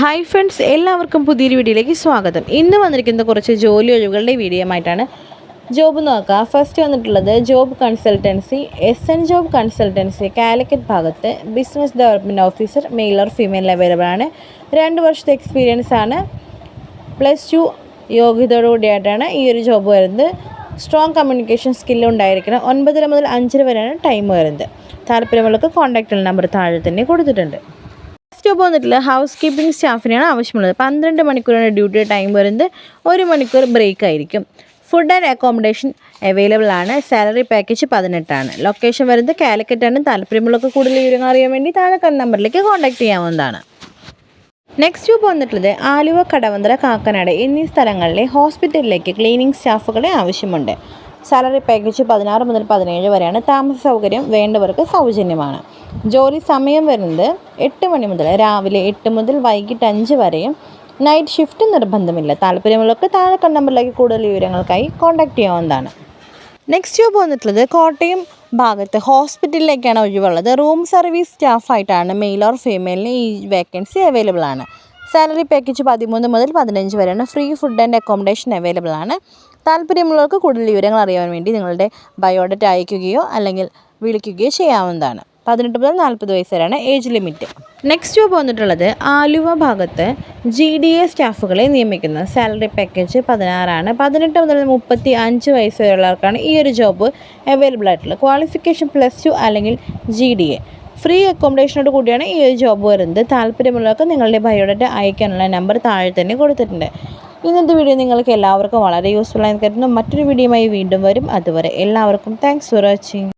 Hi friends എല്ലാവർക്കും പുതിയൊരു വീഡിയോയിലേക്ക് സ്വാഗതം. ഇന്ന് വന്നിരിക്കുന്ന കുറച്ച് ജോലി ഒഴിവുകളുടെ ആയിട്ടാണ്. ജോബ് നോക്കുക ഫസ്റ്റ് വന്നിട്ടുള്ളത് job consultancy S N job consultancy Calicut ഭാഗത്ത് business development officer male or female available ആണ്. രണ്ട് വർഷത്തെ എക്സ്പീരിയൻസ് ആണ്. പ്ലസ് ടു യോഗ്യതയോടുകൂടിയായിട്ടാണ് ഈ ഒരു ജോബ് വരുന്നത്. സ്ട്രോങ് കമ്മ്യൂണിക്കേഷൻ സ്കില്ല് ഉണ്ടായിരിക്കണം. ഒൻപതര മുതൽ അഞ്ചര വരെയാണ് ടൈം വരുന്നത്. താല്പര്യമുള്ളവർക്ക് കോൺടാക്റ്റ് നമ്പർ താഴെ തന്നെ കൊടുത്തിട്ടുണ്ട്. ജോബ് വന്നിട്ടുള്ള ഹൗസ് കീപ്പിംഗ് സ്റ്റാഫിനെയാണ് ആവശ്യമുള്ളത്. പന്ത്രണ്ട് മണിക്കൂറാണ് ഡ്യൂട്ടി ടൈം വരുന്നത്. ഒരു മണിക്കൂർ ബ്രേക്ക് ആയിരിക്കും. ഫുഡ് ആൻഡ് അക്കോമഡേഷൻ അവൈലബിൾ ആണ്. സാലറി പാക്കേജ് പതിനെട്ടാണ്. ലൊക്കേഷൻ വരുന്നത് കാലിക്കറ്റാണ്. താല്പര്യമുള്ളവർക്ക് കൂടുതൽ വിവരങ്ങൾ അറിയാൻ വേണ്ടി താഴെ നമ്പറിലേക്ക് കോൺടാക്ട് ചെയ്യാവുന്നതാണ്. നെക്സ്റ്റ് ജോബ് വന്നിട്ടുള്ളത് ആലുവ കടവന്തര കാക്കനാട് എന്നീ സ്ഥലങ്ങളിലെ ഹോസ്പിറ്റലിലേക്ക് ക്ലീനിങ് സ്റ്റാഫുകളെ ആവശ്യമുണ്ട്. സാലറി പാക്കേജ് പതിനാറ് മുതൽ പതിനേഴ് വരെയാണ്. താമസ സൗകര്യം വേണ്ടവർക്ക് സൗജന്യമാണ്. ജോലി സമയം വരുന്നത് എട്ട് മണി മുതൽ രാവിലെ എട്ട് മുതൽ വൈകിട്ട് അഞ്ച് വരെയും നൈറ്റ് ഷിഫ്റ്റ് നിർബന്ധമില്ല. താല്പര്യമുള്ളവർക്ക് താഴെ കണ്ട നമ്പറിലേക്ക് കൂടുതൽ വിവരങ്ങൾക്കായി കോൺടാക്ട് ചെയ്യാവുന്നതാണ്. നെക്സ്റ്റ് ജോബ് വന്നിട്ടുള്ളത് കോട്ടയം ഭാഗത്ത് ഹോസ്പിറ്റലിലേക്കാണ് ഒഴിവുള്ളത്. റൂം സർവീസ് സ്റ്റാഫായിട്ടാണ് മെയിൽ ഓർ ഫീമെയിലിന് ഈ വേക്കൻസി അവൈലബിൾ ആണ്. സാലറി പാക്കേജ് പതിമൂന്ന് മുതൽ പതിനഞ്ച് വരെയാണ്. Free food and accommodation available ആണ്. താല്പര്യമുള്ളവർക്ക് കൂടുതൽ വിവരങ്ങൾ അറിയാൻ വേണ്ടി നിങ്ങളുടെ ബയോഡേറ്റ അയക്കുകയോ അല്ലെങ്കിൽ വിളിക്കുകയോ ചെയ്യാവുന്നതാണ്. പതിനെട്ട് മുതൽ നാൽപ്പത് വയസ്സ് വരെയാണ് ഏജ് ലിമിറ്റ്. നെക്സ്റ്റ് ജോബ് വന്നിട്ടുള്ളത് ആലുവ ഭാഗത്ത് ജി ഡി എ സ്റ്റാഫുകളെ നിയമിക്കുന്നത് സാലറി പാക്കേജ് പതിനാറാണ്. പതിനെട്ട് മുതൽ മുപ്പത്തി അഞ്ച് വയസ്സ് വരെയുള്ളവർക്കാണ് ഈ ഒരു ജോബ് അവൈലബിൾ ആയിട്ടുള്ളത്. ക്വാളിഫിക്കേഷൻ പ്ലസ് ടു അല്ലെങ്കിൽ ജി ഡി എ ഫ്രീ അക്കോമഡേഷനോട് കൂടിയാണ് ഈ ഒരു ജോബ് വരുന്നത്. താല്പര്യമുള്ളവർക്ക് നിങ്ങളുടെ ബയോഡേറ്റ അയക്കാനുള്ള നമ്പർ താഴെ തന്നെ കൊടുത്തിട്ടുണ്ട്. ഇന്നത്തെ വീഡിയോ നിങ്ങൾക്ക് എല്ലാവർക്കും വളരെ യൂസ്ഫുൾ ആയി കരുതുന്നു. മറ്റൊരു വീഡിയോയുമായി വീണ്ടും വരും. അതുവരെ എല്ലാവർക്കും താങ്ക്സ് ഫോർ വാച്ചിങ്